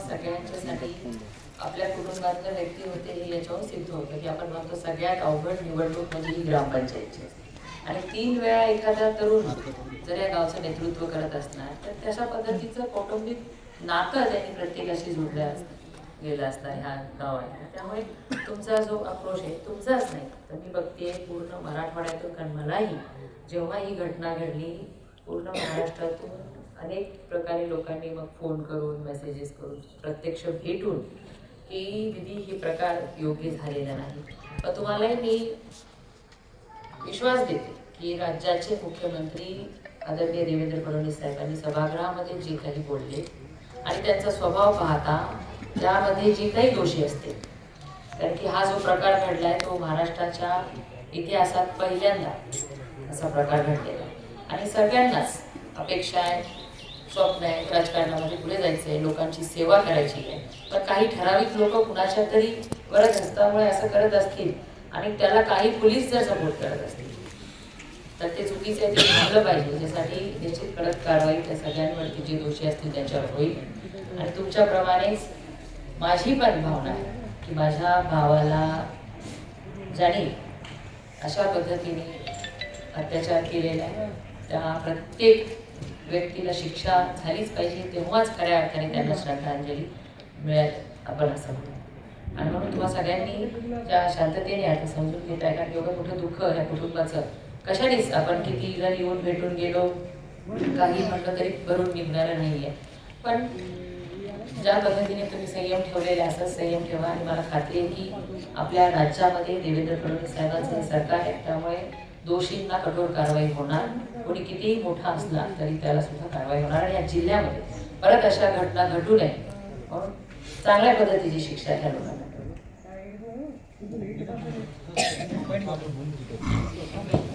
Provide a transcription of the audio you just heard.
सगळ्यांच्यासाठी आपल्या कुटुंबातलं व्यक्ती होते हे याच्यावर सिद्ध होतं की आपण म्हणतो सगळ्यात अवघड निवडणूक म्हणजे ही ग्रामपंचायतची असते. आणि तीन वेळा एखादा तरुण जर या गावचं नेतृत्व करत असणार तर तशा पद्धतीचं कौटुंबिक नातं त्यांनी प्रत्येकाशी जोडलं असतं गेलं असतं ह्या गावाला. त्यामुळे तुमचा जो अप्रोच आहे तुमचाच नाही. तर मी बघते पूर्ण मराठवाड्यातून कारण मलाही जेव्हा ही घटना घडली पूर्ण महाराष्ट्रातून अनेक प्रकारे लोकांनी मग फोन करून मेसेजेस करून प्रत्यक्ष भेटून की दिदी हे प्रकार योग्य झालेला नाही. तुम्हालाही मी विश्वास देते. की राज्याचे मुख्यमंत्री आदरणीय देवेंद्र फडणवीस साहेबांनी सभागृहामध्ये जे काही बोलले आणि त्यांचा स्वभाव पाहता त्यामध्ये जे काही दोषी असतील. कारण की हा जो प्रकार घडलाय तो महाराष्ट्राच्या इतिहासात पहिल्यांदा असा प्रकार घडलेला आणि सगळ्यांनाच अपेक्षा आहे स्वप्न आहे राजकारणामध्ये पुढे जायचं आहे लोकांची सेवा करायची आहे. पण काही ठराविक लोक कुणाच्या तरी गरज हस्तामुळे असं करत असतील आणि त्याला काही पोलीस जर सपोर्ट करत असतील तर ते चुकीचं आहे ते थांबलं पाहिजे. याच्यासाठी निश्चित कडक कारवाई त्या सगळ्यांवरती जे दोषी असतील त्यांच्यावर होईल. आणि तुमच्याप्रमाणेच माझी पण भावना आहे की माझ्या भावाला ज्याने अशा पद्धतीने अत्याचार केलेला आहे त्या प्रत्येक व्यक्तीला शिक्षा झालीच पाहिजे तेव्हाच खऱ्या अर्थाने त्यांना श्रद्धांजली मिळेल आपण असं म्हणतो आणि म्हणून तुम्हा सगळ्यांनी त्या शांततेने आता समजून घेत आहे कारण एवढं मोठं दुःख या कुटुंबाचं कशानेच आपण किती जण येऊन भेटून गेलो काही म्हटलं तरी भरून निघणारं नाही आहे पण ज्या पद्धतीने तुम्ही संयम ठेवलेले असं संयम ठेवा. आणि मला खात्री आहे की आपल्या राज्यामध्ये देवेंद्र फडणवीस साहेबांचं हे सरकार आहे. त्यामुळे दोषींना कठोर कारवाई होणार. कोणी कितीही मोठा असला तरी त्याला सुद्धा कारवाई होणार. आणि या जिल्ह्यामध्ये परत अशा घटना घडू नये म्हणून चांगल्या पद्धतीची शिक्षा ह्या लोकांना. Thank you.